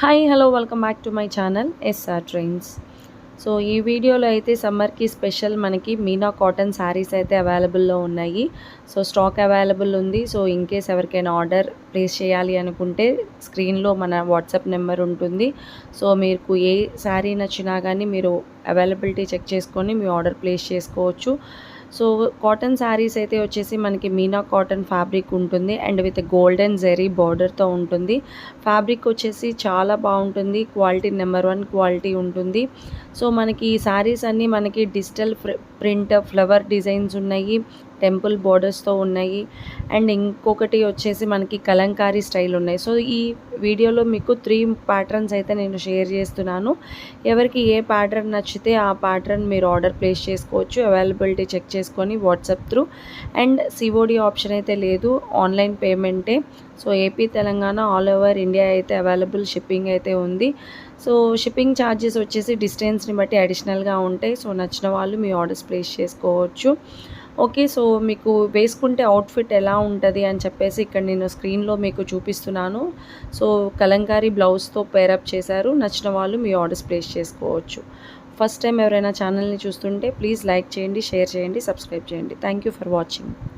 Hi hello welcome back to my channel SR trains so ఈ వీడియోలో అయితే సమ్మర్కి స్పెషల్ మనకి మీనా కాటన్ శారీస్ అయితే అవైలబుల్లో ఉన్నాయి. సో స్టాక్ అవైలబుల్ ఉంది. సో ఇన్ కేస్ ఎవరికైనా ఆర్డర్ ప్లేస్ చేయాలి అనుకుంటే స్క్రీన్లో మన వాట్సాప్ నెంబర్ ఉంటుంది. సో మీకు ఏ శారీ నచ్చినా కానీ మీరు అవైలబిలిటీ చెక్ చేసుకొని మీ ఆర్డర్ ప్లేస్ చేసుకోవచ్చు. సో కాటన్ శారీస్ అయితే వచ్చేసి మనకి మీనా కాటన్ ఫ్యాబ్రిక్ ఉంటుంది అండ్ విత్ గోల్డెన్ జెరీ బార్డర్తో ఉంటుంది. ఫ్యాబ్రిక్ వచ్చేసి చాలా బాగుంటుంది. క్వాలిటీ నెంబర్ వన్ క్వాలిటీ ఉంటుంది. సో మనకి ఈ శారీస్ అన్నీ మనకి డిజిటల్ ప్రింట్ ఫ్లవర్ డిజైన్స్ ఉన్నాయి. టెంపుల్ బోర్డర్స్తో ఉన్నాయి. అండ్ ఇంకొకటి వచ్చేసి మనకి కలంకారీ స్టైల్ ఉన్నాయి. సో ఈ వీడియోలో మీకు త్రీ ప్యాటర్న్స్ అయితే నేను షేర్ చేస్తున్నాను. ఎవరికి ఏ ప్యాటర్న్ నచ్చితే ఆ ప్యాటర్న్ మీరు ఆర్డర్ ప్లేస్ చేసుకోవచ్చు. అవైలబిలిటీ చెక్ చేసుకొని WhatsApp through. And COD option అయితే లేదు. Online పేమెంటే. So AP Telangana all over India అయితే అవైలబుల్ షిప్పింగ్ అయితే ఉంది. సో షిప్పింగ్ ఛార్జెస్ వచ్చేసి డిస్టెన్స్ని బట్టి అడిషనల్గా ఉంటాయి. సో నచ్చిన వాళ్ళు మీ ఆర్డర్స్ ప్లేస్ చేసుకోవచ్చు. ఓకే సో మీకు వేసుకుంటే అవుట్ఫిట్ ఎలా ఉంటుంది అని చెప్పేసి ఇక్కడ నేను స్క్రీన్లో మీకు చూపిస్తున్నాను. సో కలంకారీ బ్లౌజ్తో పేరప్ చేశారు. నచ్చిన వాళ్ళు మీ ఆర్డర్స్ ప్లేస్ చేసుకోవచ్చు. ఫస్ట్ టైం ఎవరైనా ఛానల్ని చూస్తుంటే ప్లీజ్ లైక్ చేయండి షేర్ చేయండి సబ్స్క్రైబ్ చేయండి. Thank you for watching